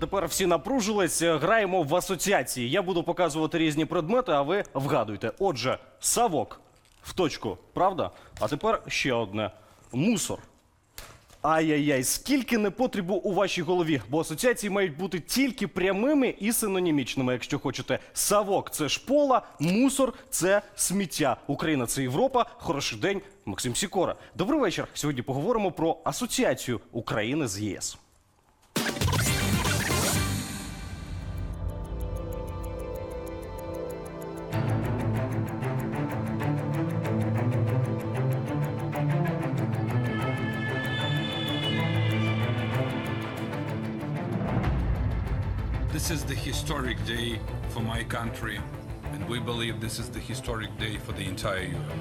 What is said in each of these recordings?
Тепер всі напружились. е, Граємо в асоціації. Я буду показувати різні предмети, а ви вгадуйте. Отже, савок в точку, правда? А тепер ще одне: мусор. Ай-яй-яй, скільки непотрібу у вашій голові, бо асоціації мають бути тільки прямими і синонімічними, якщо хочете. Савок це шпола, мусор це сміття. Україна це Європа. Хороший день, Максим Сікора. Добрий вечір. Сьогодні поговоримо про асоціацію України з ЄС. Historic day for my country, and we believe this is the historic day for the entire Europe.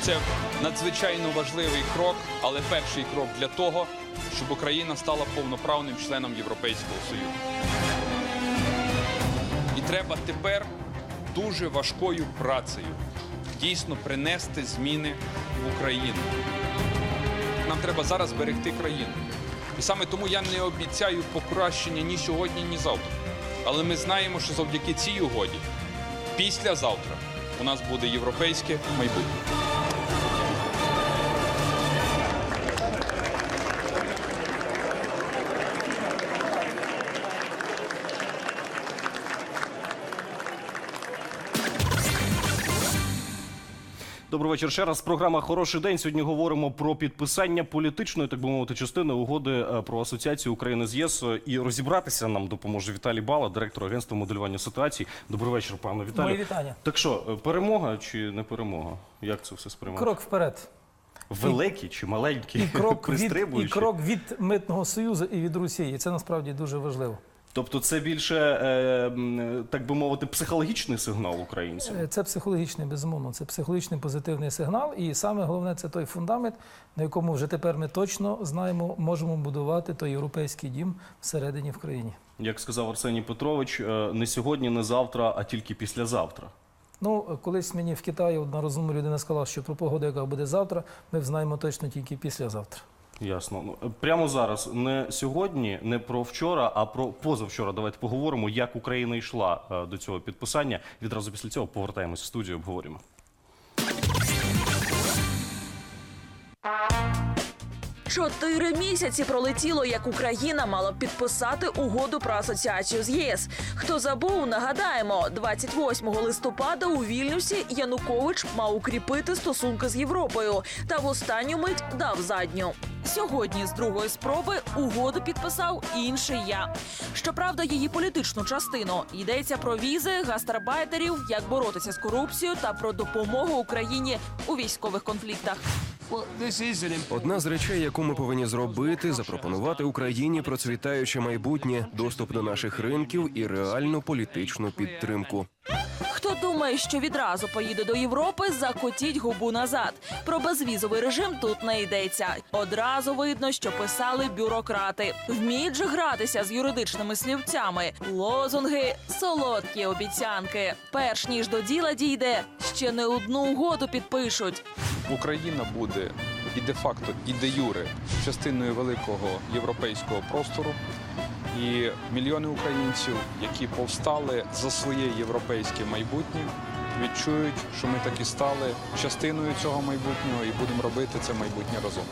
Це надзвичайно важливий крок, але перший крок для того, щоб Україна стала повноправним членом Європейського Союзу. Треба тепер дуже важкою працею дійсно принести зміни в Україну. Нам треба зараз берегти країну. І саме тому я не обіцяю покращення ні сьогодні, ні завтра. Але ми знаємо, що завдяки цій угоді післязавтра у нас буде європейське майбутнє. Добрий вечір. Ще раз програма Хороший день. Сьогодні говоримо про підписання політичної, так би мовити, частини угоди е, про асоціацію України з ЄС. І розібратися нам допоможе Віталій Бала, директор агентства моделювання ситуації. Добрий вечір, пане Віталію. Мої вітання. Так що, е, перемога чи не перемога? Як це все сприймати? Крок вперед. Великий чи маленький? І крок, від, і крок від митного союзу і від Росії. Це насправді дуже важливо. Тобто це більше, е, так би мовити, психологічний сигнал українцям? Е, Це психологічний, безумовно, це психологічний позитивний сигнал. І саме головне це той фундамент, на якому вже тепер ми точно знаємо, можемо будувати той європейський дім всередині в країні. Як сказав Арсеній Петрович, е, не сьогодні, не завтра, а тільки післязавтра. Ну, колись мені в Китаї одна розумна людина сказала, що про погоду, яка буде завтра, ми знаємо точно тільки післязавтра. Ясно. Ну, е, Прямо зараз, не сьогодні, не про вчора, а про позавчора. Давайте поговоримо, як Україна йшла е, до цього підписання. Відразу після цього повертаємося в студію, обговоримо. Чотири місяці пролетіло, як Україна мала підписати угоду про асоціацію з ЄС. Хто забув, нагадаємо, 28 листопада у Вільнюсі Янукович мав укріпити стосунки з Європою та в останню мить дав задню. Сьогодні з другої спроби угоду підписав інший я. Щоправда, її політичну частину йдеться про візи, гастарбайтерів, як боротися з корупцією та про допомогу Україні у військових конфліктах. Одна з речей, яку ми повинні зробити, запропонувати Україні процвітаюче майбутнє, доступ до наших ринків і реальну політичну підтримку. Хто думає, що відразу поїде до Європи, закотіть губу назад. Про безвізовий режим тут не йдеться. Одразу видно, що писали бюрократи. Вміють же гратися з юридичними слівцями. Лозунги, солодкі обіцянки. Перш ніж до діла дійде, ще не одну угоду підпишуть. Україна буде і де-факто, і де-юре частиною великого європейського простору. І мільйони українців, які повстали за своє європейське майбутнє, відчують, що ми таки стали частиною цього майбутнього і будемо робити це майбутнє разом.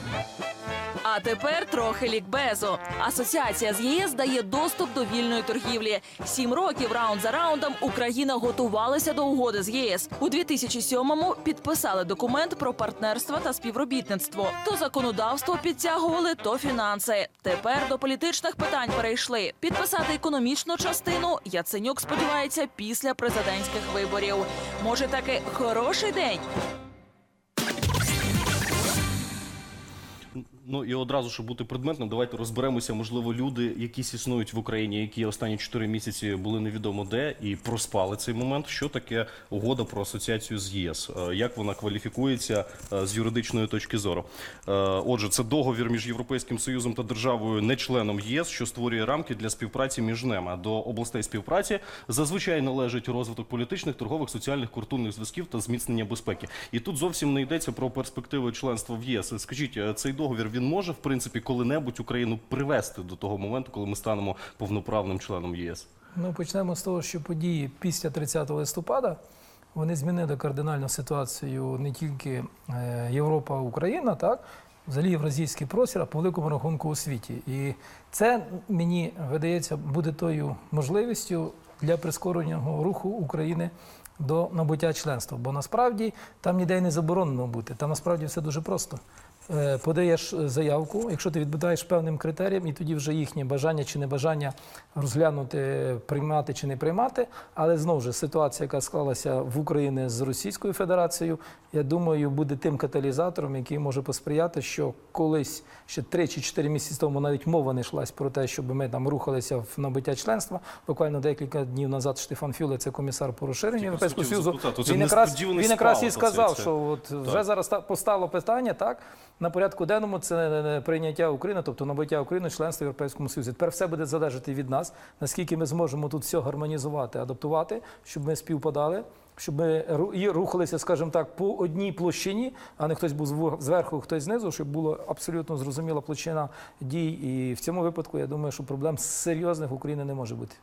А тепер трохи лікбезу. Асоціація з ЄС дає доступ до вільної торгівлі. Сім років раунд за раундом Україна готувалася до угоди з ЄС. У 2007-му підписали документ про партнерство та співробітництво. То законодавство підтягували, то фінанси. Тепер до політичних питань перейшли. Підписати економічну частину Яценюк сподівається після президентських виборів. Може, таки хороший день. Ну і одразу, щоб бути предметним, давайте розберемося. Можливо, люди, якісь існують в Україні, які останні 4 місяці були невідомо де і проспали цей момент. Що таке угода про асоціацію з ЄС? Е, Як вона кваліфікується е, з юридичної точки зору? Е, Отже, це договір між Європейським Союзом та державою, не членом ЄС, що створює рамки для співпраці між ними. До областей співпраці зазвичай належить розвиток політичних, торгових, соціальних, культурних зв'язків та зміцнення безпеки. І тут зовсім не йдеться про перспективи членства в ЄС. Скажіть, цей договір він може в принципі коли-небудь Україну привести до того моменту, коли ми станемо повноправним членом ЄС? Ну, почнемо з того, що події після 30 листопада вони змінили кардинальну ситуацію не тільки е, Європа, Україна, так, взагалі євразійський простір, а по великому рахунку у світі. І це мені видається буде тою можливістю для прискореного руху України до набуття членства. Бо насправді там ніде не заборонено бути. Там насправді все дуже просто. Е, Подаєш е, заявку, якщо ти відповідаєш певним критеріям, і тоді вже їхнє бажання чи небажання розглянути, приймати чи не приймати. Але знову ж ситуація, яка склалася в Україні з Російською Федерацією, я думаю, буде тим каталізатором, який може посприяти, що колись ще 3 чи 4 місяці тому навіть мова не йшлась про те, щоб ми там рухалися в набуття членства. Буквально декілька днів назад Штефан Фюле, це комісар по розширенню Європейського Союзу. Він якраз, він якраз і сказав, це. що от вже зараз ста- постало питання, так на порядку денному це прийняття України, тобто набуття України членства в Європейському Союзі. Тепер все буде залежати від нас, наскільки ми зможемо тут все гармонізувати, адаптувати, щоб ми співпадали. Щоб ми рухалися, скажімо так, по одній площині, а не хтось був зв- зверху, хтось знизу, щоб була абсолютно зрозуміла площина дій. І в цьому випадку я думаю, що проблем серйозних в Україні не може бути.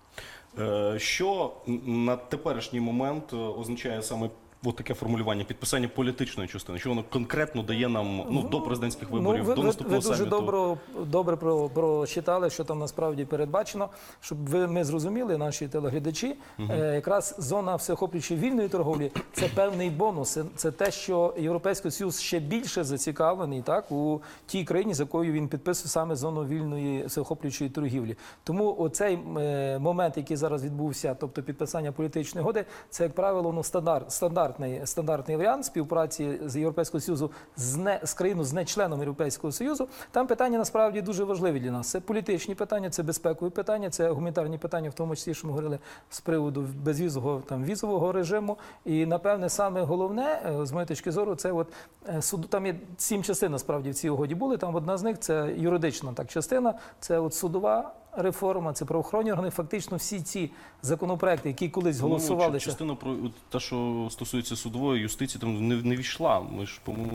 Е, Що на теперішній момент е, означає саме от таке формулювання підписання політичної частини? Що воно конкретно дає нам ну, до президентських виборів, ви, до наступного ви дуже саміту? добре, добре про, прочитали, що там насправді передбачено, щоб ви ми зрозуміли, наші телеглядачі. Е, якраз зона всеохоплюючої вільної торговлі це певний бонус. Це, це те, що Європейський Союз ще більше зацікавлений так у тій країні, з якою він підписує саме зону вільної всеохоплюючої торгівлі. Тому оцей е, момент, який зараз відбувся, тобто підписання політичної годи, це як правило ну, стандарт, стандартний, стандартний варіант співпраці з Європейського Союзу з, не, з країною з не членом Європейського Союзу. Там питання насправді дуже важливі для нас. Це політичні питання, це безпекові питання, це гуманітарні питання, в тому числі, що ми говорили з приводу безвізового там візового режиму. І напевне саме головне, е, з моєї точки зору, це от е, суду. Там є сім частин насправді в цій угоді були. Там одна з них це юридична так частина, це от судова. Реформа, це правоохоронні органи. Фактично всі ці законопроекти, які колись По-моєму, голосувалися. ча- Частина про те, що стосується судової юстиції, там не, не війшла. Ми ж, по-моєму,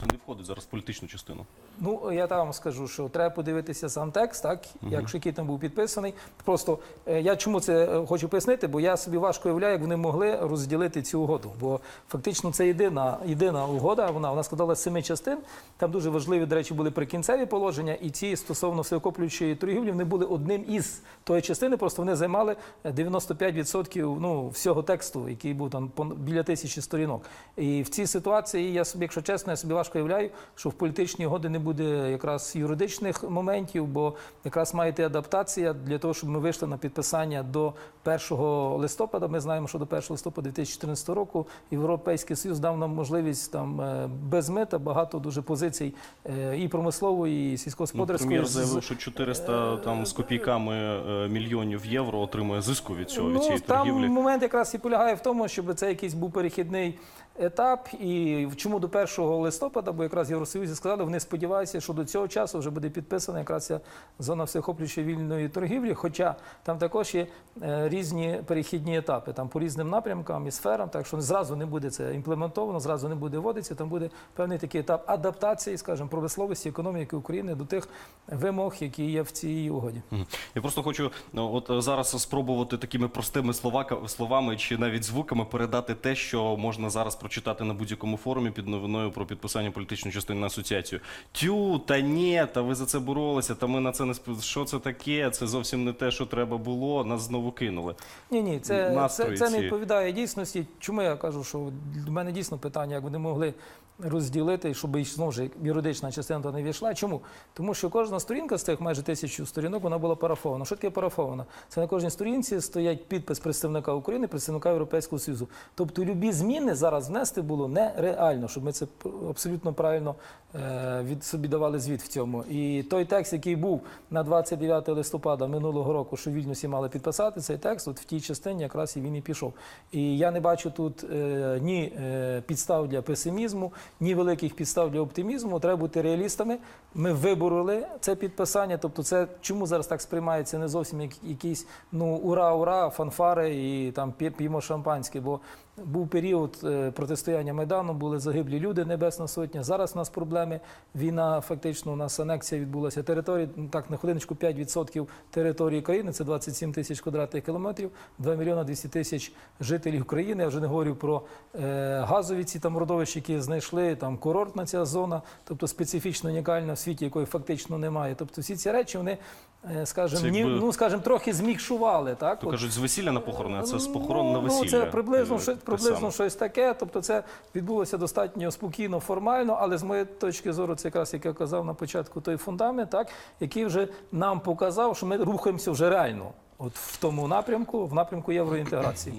це не входить зараз в політичну частину. Ну я там скажу, що треба подивитися сам текст, так якщо який там був підписаний. Просто е, я чому це е, хочу пояснити, бо я собі важко уявляю, як вони могли розділити цю угоду. Бо фактично це єдина єдина угода. Вона вона складала з семи частин. Там дуже важливі, до речі, були прикінцеві положення, і ці стосовно всеохоплюючої торгівлі вони були одним із тої частини. Просто вони займали е, 95% ну, всього тексту, який був там біля тисячі сторінок. І в цій ситуації я собі, якщо чесно, я собі важко уявляю, що в політичній угоді не буде якраз юридичних моментів, бо якраз має йти адаптація для того, щоб ми вийшли на підписання до 1 листопада. Ми знаємо, що до 1 листопада 2014 року Європейський Союз дав нам можливість там е, без мита багато дуже позицій е, і промислової, і Ну, сільськогосподарської. прем'єр заявив, що 400 там з копійками е, мільйонів євро отримує зиску від цього від Ну, цієї там торгівлі. момент якраз і полягає в тому, щоб це якийсь був перехідний етап. І чому до 1 листопада, бо якраз Євросоюзі сказали, вони сподіваються, що до цього часу вже буде підписана якраз ця зона всеохоплюючої вільної торгівлі. Хоча там також є е, різні перехідні етапи, там по різним напрямкам і сферам, так що зразу не буде це імплементовано, зразу не буде вводитися. Там буде певний такий етап адаптації, скажімо, промисловості економіки України до тих вимог, які є в цій угоді. Я просто хочу ну, от е, зараз спробувати такими простими словами чи навіть звуками передати те, що можна зараз прочитати на будь-якому форумі під новиною про підписання політичної частини на асоціацію. Тю, та ні, та ви за це боролися, та ми на це не сп... Що це таке? Це зовсім не те, що треба було. Нас знову кинули. Ні, ні, це, це, це не відповідає дійсності. Чому я кажу, що до мене дійсно питання, як вони могли розділити, щоб знову ж юридична частина не війшла. Чому? Тому що кожна сторінка з тих майже тисячу сторінок вона була парафована. Що таке парафована? Це на кожній сторінці стоять підпис представника України, представника Європейського Союзу. Тобто любі зміни зараз донести було нереально, щоб ми це абсолютно правильно е, від собі давали звіт в цьому. І той текст, який був на 29 листопада минулого року, що в Вільнюсі мали підписати, цей текст, от в тій частині якраз і він і пішов. І я не бачу тут е, ні е, підстав для песимізму, ні великих підстав для оптимізму. Треба бути реалістами. Ми вибороли це підписання. Тобто, це чому зараз так сприймається не зовсім як якісь ну ура, ура, фанфари і там п'є- п'ємо шампанське. Бо був період е, протистояння Майдану, були загиблі люди, Небесна Сотня. Зараз у нас проблеми. Війна, фактично, у нас анексія відбулася. Території, ну, так, на хвилиночку 5% території країни, це 27 тисяч квадратних кілометрів, 2 мільйона 200 тисяч жителів країни. Я вже не говорю про е, газові ці там родовища, які знайшли, там курортна ця зона, тобто специфічно унікальна в світі, якої фактично немає. Тобто всі ці речі, вони, е, скажімо, Це якби- ну, скажімо, трохи змікшували. Так? То кажуть, з весілля на похорони, а це з похорон на Ну, весілля. Ну, це приблизно, те приблизно щось таке. Тобто це відбулося достатньо спокійно, формально, але з моєї точки зору, це якраз, як я казав на початку, той фундамент, так, який вже нам показав, що ми рухаємося вже реально. От в тому напрямку, в напрямку євроінтеграції.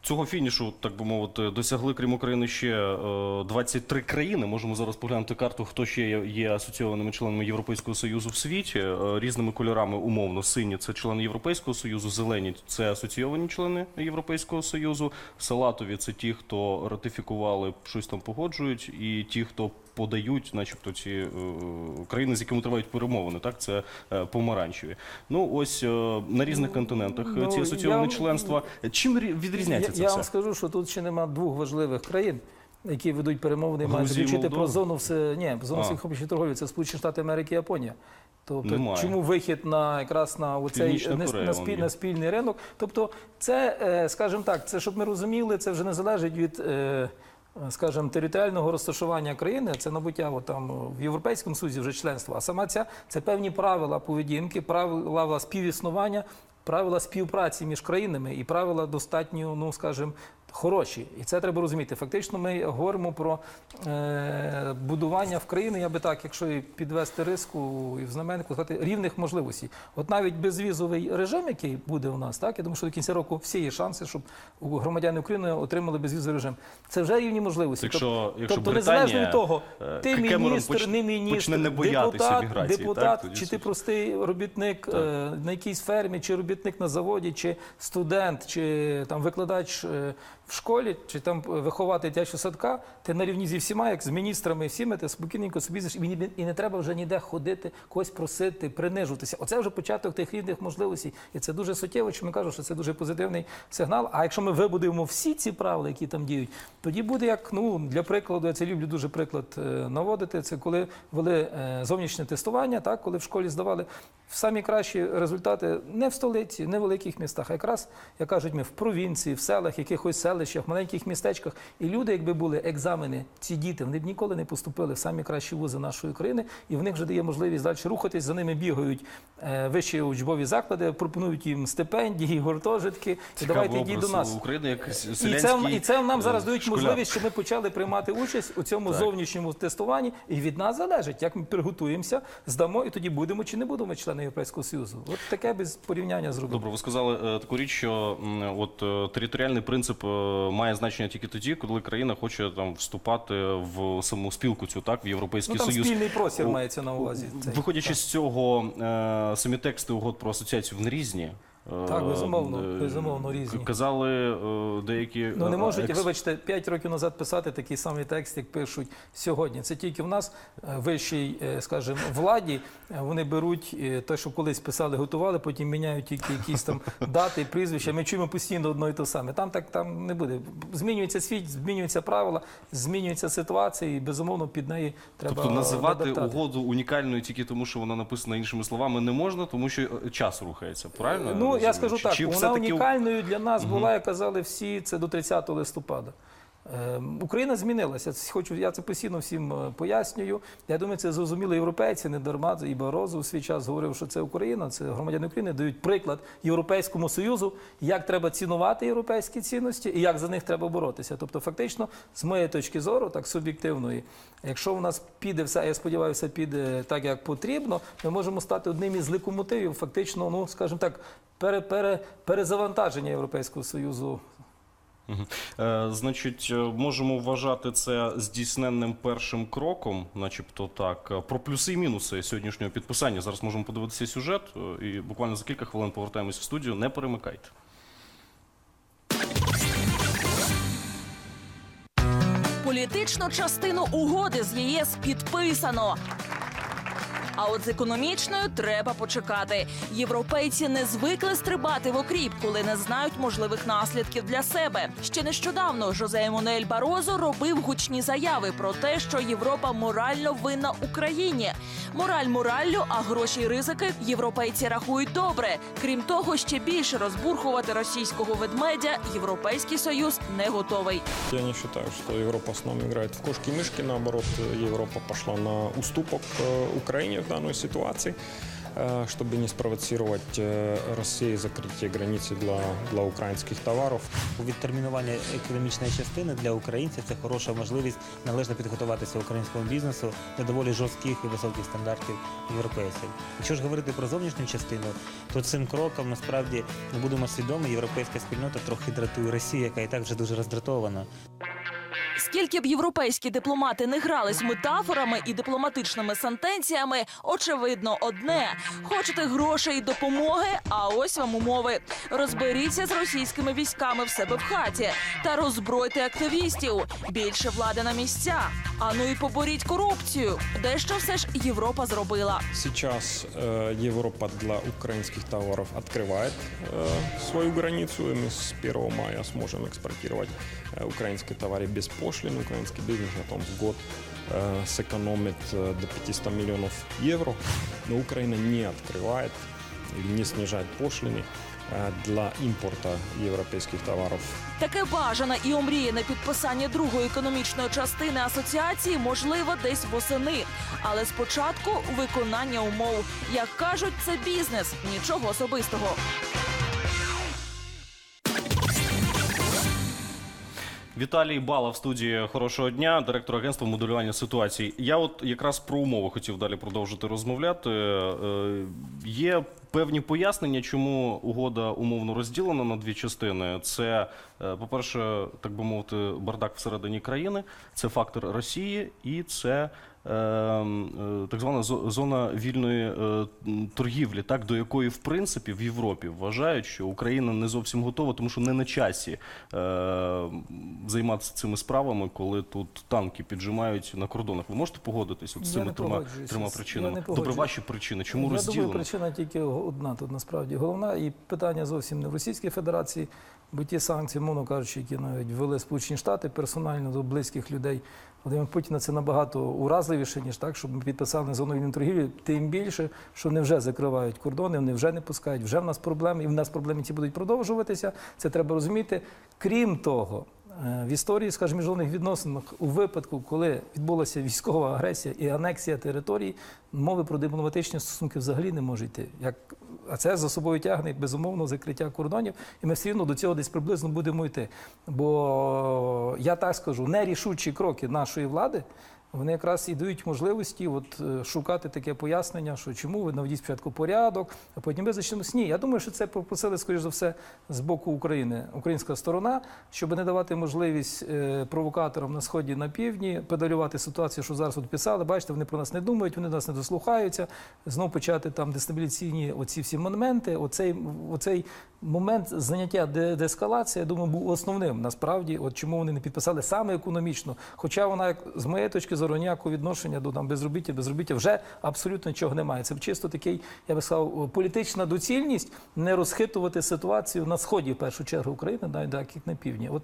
Е, Цього фінішу, так би мовити, досягли крім України ще е, 23 країни. Можемо зараз поглянути карту, хто ще є, є асоційованими членами Європейського союзу в світі. Е, Різними кольорами умовно сині це члени Європейського союзу, зелені це асоційовані члени Європейського союзу, салатові це ті, хто ратифікували, щось там погоджують, і ті, хто подають, начебто, ці е, країни, з якими тривають перемовини. Так, це е, помаранчеві. Ну ось е, на різних континентах ну, ці асоціовані я- членства. Чим рі- відрізняється я, це я все? вам скажу, що тут ще нема двох важливих країн. Які ведуть перемовини, мають заключити про зону все ні, зону всеохоплюючої торговлі. Це Сполучені Штати Америки і Японія. Тобто, Немає. чому вихід на якраз на оцей на, на, спіль, на спільний ринок? Тобто, це, скажімо так, це щоб ми розуміли, це вже не залежить від. Скажімо, територіального розташування країни це набуття от, там, в Європейському Союзі вже членства. А сама ця це певні правила поведінки, правила співіснування, правила співпраці між країнами і правила достатньо, ну скажімо, хороші. І це треба розуміти. Фактично, ми говоримо про е, будування в країни, я би так, якщо і підвести риску і в знаменнику, сказати, рівних можливостей. От навіть безвізовий режим, який буде у нас, так я думаю, що до кінця року всі є шанси, щоб громадяни України отримали безвізовий режим. Це вже рівні можливості. Якщо- якщо тобто Британія, незалежно від того, е, ти міністр, поч- не міністр, не депутат, міграції, депутат так, чи ти простий робітник е, на якійсь фермі, чи робітник на заводі, чи студент, чи там викладач е, в школі, чи там виховати дитячого садка, ти на рівні зі всіма, як з міністрами, всіми, ти спокійненько собі зиш, і не треба вже ніде ходити, когось просити, принижуватися. Оце вже початок тих рівних можливостей. І це дуже суттєво, що ми кажемо, що це дуже позитивний сигнал. А якщо ми вибудуємо всі ці правила, які там діють, тоді буде як ну для прикладу, я це люблю дуже приклад е, наводити. Це коли вели е, зовнішнє тестування, так коли в школі здавали самі кращі результати не в столиці, не в великих містах, а якраз, як кажуть, ми в провінції, в селах, якихось селищах, маленьких містечках. І люди, якби були екзамени, ці діти, вони б ніколи не поступили в самі кращі вузи нашої країни, і в них вже дає можливість далі рухатись. За ними бігають е, вищі учбові заклади, пропонують їм стипендії, гуртожитки. І давайте йдіть до нас. України як І це, і це нам зараз е, дають школяр. можливість, щоб ми почали приймати участь у цьому зовнішньому тестуванні. І від нас залежить, як ми приготуємося, здамо, і тоді будемо чи не будемо члени Європейського Союзу. От таке без порівняння зробимо. Добре, ви сказали е, таку річ, що от територіальний принцип має значення тільки тоді, коли країна хоче там вступати в саму спілку цю, так в європейський Ну там союз. спільний простір мається на увазі. цей. Виходячи з цього, е, самі тексти угод про асоціацію вони різні. Е, Так, безумовно, е, безумовно, різні. Казали е, деякі Ну не е, можуть, екс- вибачте, 5 років назад писати такий самий текст, як пишуть сьогодні. Це тільки в нас е, вищій, е, скажімо, владі. е, Вони беруть е, те, що колись писали, готували, потім міняють тільки якісь там дати, прізвища. Ми чуємо постійно одно і те саме. Там так там не буде. Змінюється світ, змінюються правила, змінюється ситуація, і безумовно під неї треба Тобто називати адаптати. угоду унікальною тільки тому, що вона написана іншими словами, не можна, тому що е, час рухається. Правильно? Ну, я скажу так, чи вона все-таки унікальною для нас була, як казали всі, це до 30 листопада. Ем, Україна змінилася. Хочу, я це постійно всім е, пояснюю. Я думаю, це зрозуміли європейці, не дарма. І Барозу у свій час говорив, що це Україна, це громадяни України дають приклад Європейському Союзу, як треба цінувати європейські цінності і як за них треба боротися. Тобто, фактично, з моєї точки зору, так суб'єктивної, якщо у нас піде все, я сподіваюся, піде так, як потрібно, ми можемо стати одним із локомотивів, фактично, ну скажімо так, пере, пере, перезавантаження Європейського Союзу значить, е, можемо вважати це здійсненним першим кроком, начебто так. Е, Про плюси і мінуси сьогоднішнього підписання. Зараз можемо подивитися сюжет, е, і буквально за кілька хвилин повертаємось в студію. Не перемикайте. Політичну частину угоди з ЄС підписано. А от з економічною треба почекати. Європейці не звикли стрибати в окріп, коли не знають можливих наслідків для себе. Ще нещодавно Жозе Еммануель Барозо робив гучні заяви про те, що Європа морально винна Україні. Мораль мораллю, а гроші й ризики європейці рахують добре. Крім того, ще більше розбурхувати російського ведмедя Європейський союз не готовий. Я не считаю, что Европа с нами играет в кошки-мышки. Наоборот, Европа пошла на уступок Украине в данной ситуации, э, чтобы не спровоцировать э, России закрытие границы для, для украинских товаров. Відтермінування економічної частини для українців це хороша можливість належно підготуватися українському бізнесу до доволі жорстких і високих стандартів європейців. Якщо ж говорити про зовнішню частину, то цим кроком насправді ми будемо свідомі, європейська спільнота трохи дратує Росію, яка і так вже дуже роздратована. Скільки б європейські дипломати не грались метафорами і дипломатичними сентенціями, очевидно одне: хочете грошей і допомоги, а ось вам умови. Розберіться з російськими військами в себе в хаті та роззбройте активістів. Більше влади на місця. А ну і поборіть корупцію. Дещо все ж Європа зробила. Сейчас э, Европа для украинских товаров открывает э, свою границу, и мы с 1 мая сможем экспортировать э, украинские товары без пошлин. Украинский бизнес на том в год э, сэкономит э, до 500 миллионов евро. Но Украина не открывает или не снижает пошлины э, для импорта европейских товаров Таке бажане і омріяне підписання другої економічної частини асоціації можливо десь восени. Але спочатку виконання умов. Як кажуть, це бізнес, нічого особистого. Віталій Бала в студії хорошого дня, директор агентства моделювання ситуацій. Я от якраз про умови хотів далі продовжити розмовляти. Е, Є певні пояснення, чому угода умовно розділена на дві частини. Це, е, по-перше, так би мовити, бардак всередині країни, це фактор Росії і це. е, е, Так звана зо- зона вільної торгівлі, так до якої в принципі в Європі вважають, що Україна не зовсім готова, тому що не на часі е, займатися цими справами, коли тут танки піджимають на кордонах. Ви можете погодитись от з цими трьома, трьома причинами? Добре, ваші причини. Чому розділено? причина тільки одна тут насправді головна, і питання зовсім не в Російській Федерації, бо ті санкції, мовно кажучи, які навіть ввели Сполучені Штати персонально до близьких людей Володимира Путіна, це набагато уразливіше, ніж так, щоб ми підписали зону вільної торгівлі, тим більше, що вони вже закривають кордони, вони вже не пускають, вже в нас проблеми, і в нас проблеми ці будуть продовжуватися. Це треба розуміти. Крім того, В історії, скажімо, міжнародних відносинах у випадку, коли відбулася військова агресія і анексія територій, мови про дипломатичні стосунки взагалі не може йти. Як а це за собою тягне безумовно закриття кордонів, і ми все одно до цього десь приблизно будемо йти. Бо я так скажу, нерішучі кроки нашої влади. Вони якраз і дають можливості от, е, шукати таке пояснення, що чому ви наведіть спочатку порядок, а потім визначимось. Ні, я думаю, що це попросили, скоріш за все, з боку України, українська сторона, щоб не давати можливість е, провокаторам на сході на півдні педалювати ситуацію, що зараз от писали. Бачите, вони про нас не думають, вони нас не дослухаються. Знов почати там дестабілізаційні оці всі моменти. Оцей, оцей момент заняття де, деескалації, я думаю, був основним насправді. От чому вони не підписали саме економічно. Хоча вона, як з моєї точки зору, ніякого відношення до там безробіття, безробіття вже абсолютно нічого немає. Це чисто такий, я би сказав, політична доцільність не розхитувати ситуацію на сході, в першу чергу України, навіть так як на півдні. От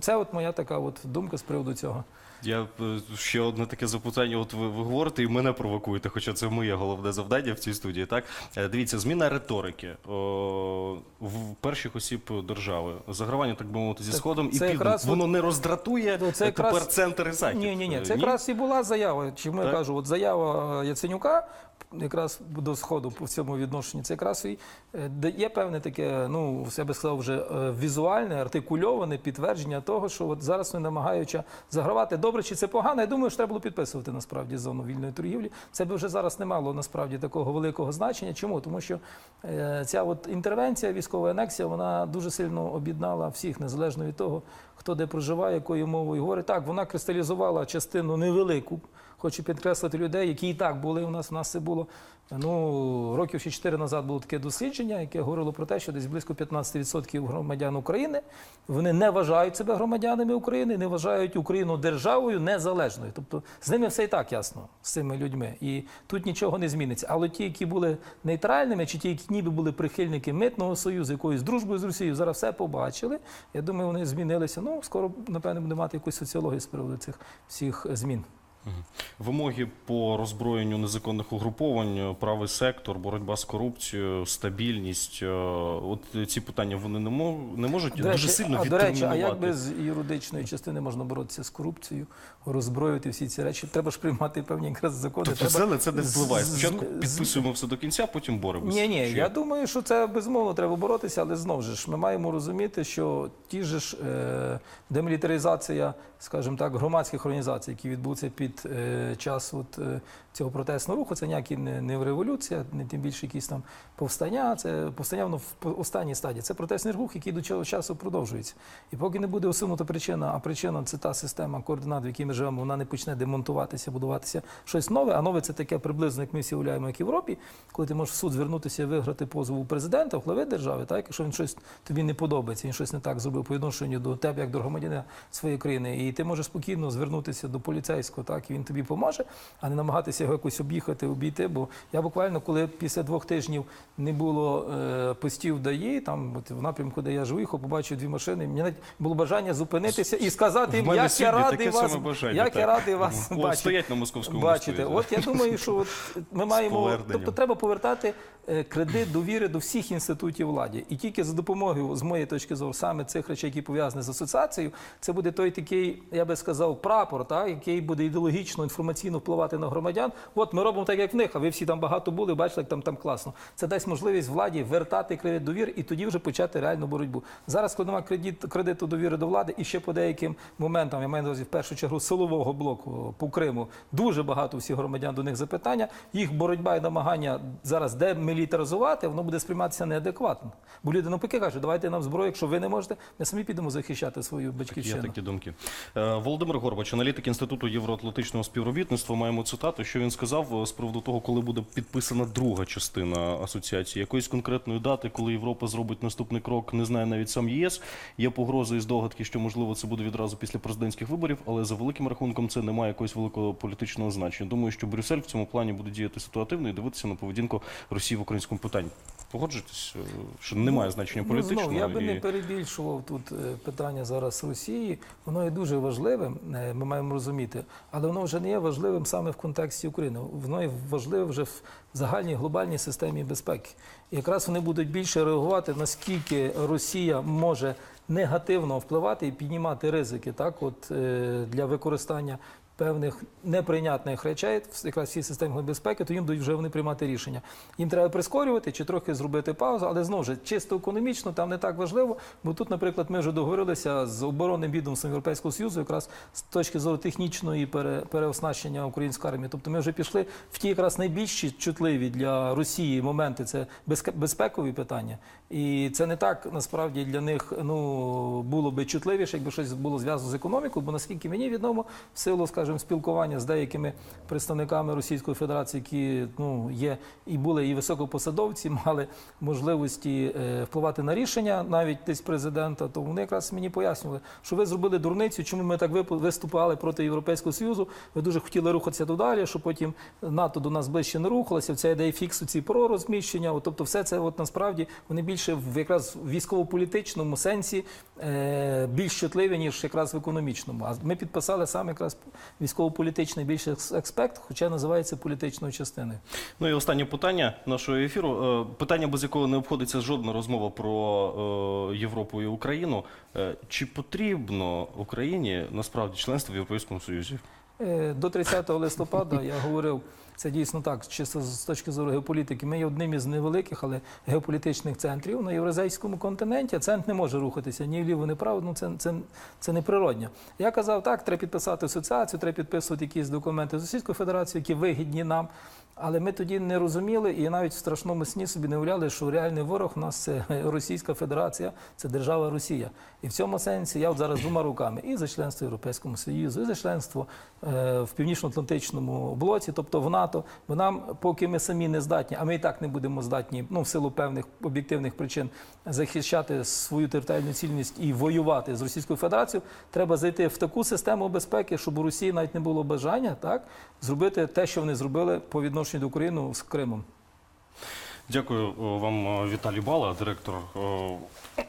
це от моя така от думка з приводу цього. Я е, ще одне таке запитання. От ви, ви говорите і мене провокуєте, хоча це моє головне завдання в цій студії. Так Е, дивіться, зміна риторики о, в перших осіб держави, загравання, так би мовити, зі Так сходом і півднем. якраз Воно не роздратує Ну, це е, якраз- тепер центр і захід. Ні, ні, ні. Це якраз і була заява. Чому я кажу, от заява Яценюка якраз до сходу по цьому відношенню. Це якраз і е, є певне таке, ну я би сказав, вже е, візуальне, артикульоване підтвердження того, що от зараз вони намагаються загравати добре чи це погано. Я думаю, що треба було підписувати насправді зону вільної торгівлі. Це би вже зараз не мало насправді такого великого значення. Чому? Тому що е, ця от інтервенція, військова анексія, вона дуже сильно об'єднала всіх, незалежно від того, хто де проживає, якою мовою говорить. Так, вона кристалізувала частину невелику. Хочу підкреслити людей, які і так були у нас. У нас це було ну років ще 4 назад було таке дослідження, яке говорило про те, що десь близько 15% громадян України вони не вважають себе громадянами України, не вважають Україну державою незалежною. Тобто з ними все і так ясно з цими людьми, і тут нічого не зміниться. Але ті, які були нейтральними, чи ті, які ніби були прихильники митного союзу, якоюсь дружбою з Росією, зараз все побачили. Я думаю, вони змінилися. Ну скоро напевно буде мати якусь соціологію з приводу цих всіх змін. Вимоги по роззброєнню незаконних угруповань, правий сектор, боротьба з корупцією, стабільність. е, От ці питання вони не, можуть не можуть До дуже речі, сильно а, до речі, а як би з юридичної частини можна боротися з корупцією, роззброювати всі ці речі? Треба ж приймати певні якраз закони. Тобто Треба це, це не впливає. Спочатку підписуємо все до кінця, потім боремося. Ні, ні, Чи я думаю, що це безумовно треба боротися, але знову ж ми маємо розуміти, що ті ж е, демілітаризація, скажімо так, громадських організацій, які відбудуться під е, час от, е, цього протестного руху, це ніякі не, не революція, не тим більше якісь там повстання. Це повстання воно в останній стадії. Це протестний рух, який до цього часу продовжується. І поки не буде усунута причина, а причина це та система координат, в якій ми живемо, вона не почне демонтуватися, будуватися щось нове. А нове це таке приблизно, як ми всі уявляємо, як в Європі, коли ти можеш в суд звернутися і виграти позов у президента, у глави держави, так якщо він щось тобі не подобається, він щось не так зробив по відношенню до тебе, як до громадянина своєї країни, і ти можеш спокійно звернутися до поліцейського, так і він тобі поможе, а не намагатися його якось об'їхати, обійти. Бо я буквально, коли після двох тижнів не було е, постів ДАІ, там от в напрямку, де я живу, побачив дві машини. Мені навіть було бажання зупинитися і сказати їм, як я радий вас, як я так. радий вас О, бачити. стоять на московському мосту, от я думаю, що от ми маємо, тобто треба повертати е, кредит довіри до всіх інститутів влади. І тільки за допомогою, з моєї точки зору, саме цих речей, які пов'язані з асоціацією, це буде той такий, я би сказав, прапор, так, який буде ідеологічно, інформаційно впливати на громадян. От ми робимо так, як в них, а ви всі там багато були, бачили, як там, там класно. Це дасть можливість владі вертати кредит довіри і тоді вже почати реальну боротьбу. Зараз, немає кредит, кредиту довіри до влади, і ще по деяким моментам, я маю на увазі в першу чергу силового блоку по Криму, дуже багато всіх громадян до них запитання. Їх боротьба і намагання зараз демілітаризувати, воно буде сприйматися неадекватно. Бо люди навпаки кажуть, давайте нам зброю, якщо ви не можете, ми самі підемо захищати свою Є батьківщину. такі думки. Е, Володимир Горбач, аналітик Інституту євроатлантичного співробітництва. Маємо цитату, що він сказав з приводу того, коли буде підписана друга частина асоціації. Якоїсь конкретної дати, коли Європа зробить наступний крок, не знає навіть сам ЄС. Є погрози і здогадки, що можливо це буде відразу після президентських виборів, але за великим рахунком це не має якогось великого політичного значення. Думаю, що Брюссель в цьому плані буде діяти ситуативно і дивитися на поведінку Росії в українському питанні. Погоджуєтесь, е, що немає значення Ну, політичного. знову, я би і- не перебільшував тут е, питання зараз Росії. Воно є дуже важливим, е, ми маємо розуміти, але воно вже не є важливим саме в контексті України. Воно є важливе вже в загальній глобальній системі безпеки. І якраз вони будуть більше реагувати, наскільки Росія може негативно впливати і піднімати ризики, так, от е, для використання. Певних неприйнятних речей, якраз всій системі безпеки, то їм дають вже вони приймати рішення. Їм треба прискорювати чи трохи зробити паузу, але знову ж чисто економічно там не так важливо. Бо тут, наприклад, ми вже договорилися з оборонним відомством Європейського Союзу, якраз з точки зору технічної пере, переоснащення української армії. Тобто ми вже пішли в ті якраз найбільш чутливі для Росії моменти. Це безпекові питання. І це не так насправді для них ну було би чутливіше, якби щось було зв'язано з економікою. Бо наскільки мені відомо, в силу, скажімо, спілкування з деякими представниками Російської Федерації, які ну є і були і високопосадовці, мали можливості е, впливати на рішення навіть десь президента, то вони якраз мені пояснювали, що ви зробили дурницю, чому ми так виступали проти Європейського Союзу. Ви дуже хотіли рухатися додалі, щоб потім НАТО до нас ближче не рухалося. Ця ідея фіксу ці про розміщення. От, тобто, все це от насправді вони більше в якраз військово-політичному сенсі е, більш чутливі, ніж якраз в економічному. А ми підписали саме якраз військово-політичний більш аспект, хоча називається політичною частиною. Ну і останнє питання нашого ефіру. Е, Питання, без якого не обходиться жодна розмова про е, Європу і Україну. Е, Чи потрібно Україні насправді членство в Європейському Союзі? До 30 листопада я говорив, це дійсно так, чисто з точки зору геополітики. Ми є одним із невеликих, але геополітичних центрів на євразійському континенті. Центр не може рухатися ні вліво, ні вправо. Ну це, це, це неприродньо. Я казав, так, треба підписати асоціацію, треба підписувати якісь документи з Російською Федерацією, які вигідні нам. Але ми тоді не розуміли і навіть в страшному сні собі не уявляли, що реальний ворог у нас це Російська Федерація, це держава Росія. І в цьому сенсі я от зараз двома руками і за членство в Європейському Союзу, і за членство е, в Північно-Атлантичному блоці, тобто в НАТО. Бо нам, поки ми самі не здатні, а ми і так не будемо здатні, ну в силу певних об'єктивних причин захищати свою територіальну цільність і воювати з Російською Федерацією, треба зайти в таку систему безпеки, щоб у Росії навіть не було бажання так зробити те, що вони зробили по відношенню до України з Кримом. Дякую вам, Віталій Бала, директор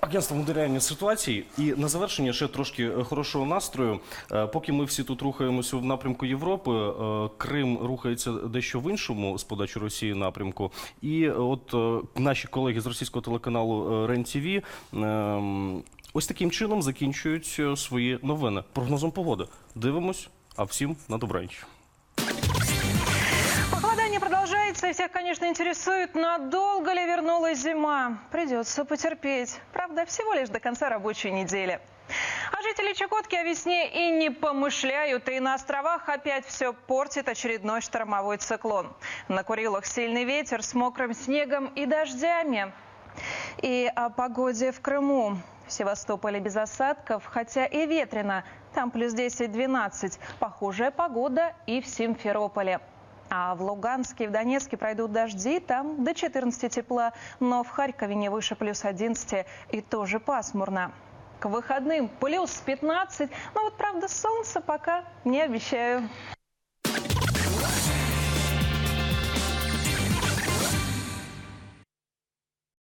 агентства моделювання ситуації. І на завершення ще трошки е, хорошого настрою. Е, Поки ми всі тут рухаємося в напрямку Європи, е, Крим рухається дещо в іншому з подачі Росії напрямку. І е, от е, наші колеги з російського телеканалу Рен ТВ ось таким чином закінчують е, свої новини прогнозом погоди. Дивимось, а всім на добраніч. И всех, конечно, интересует, надолго ли вернулась зима. Придется потерпеть. Правда, всего лишь до конца рабочей недели. А жители Чукотки о весне и не помышляют, и на островах опять все портит очередной штормовой циклон. На Курилах сильный ветер с мокрым снегом и дождями. И о погоде в Крыму. В Севастополе без осадков, хотя и ветрено. Там плюс 10-12. Похожая погода и в Симферополе. А в Луганске и в Донецке пройдут дожди, там до 14 тепла, но в Харькове не выше плюс 11 и тоже пасмурно. К выходным плюс 15, но вот правда солнце пока не обещаю.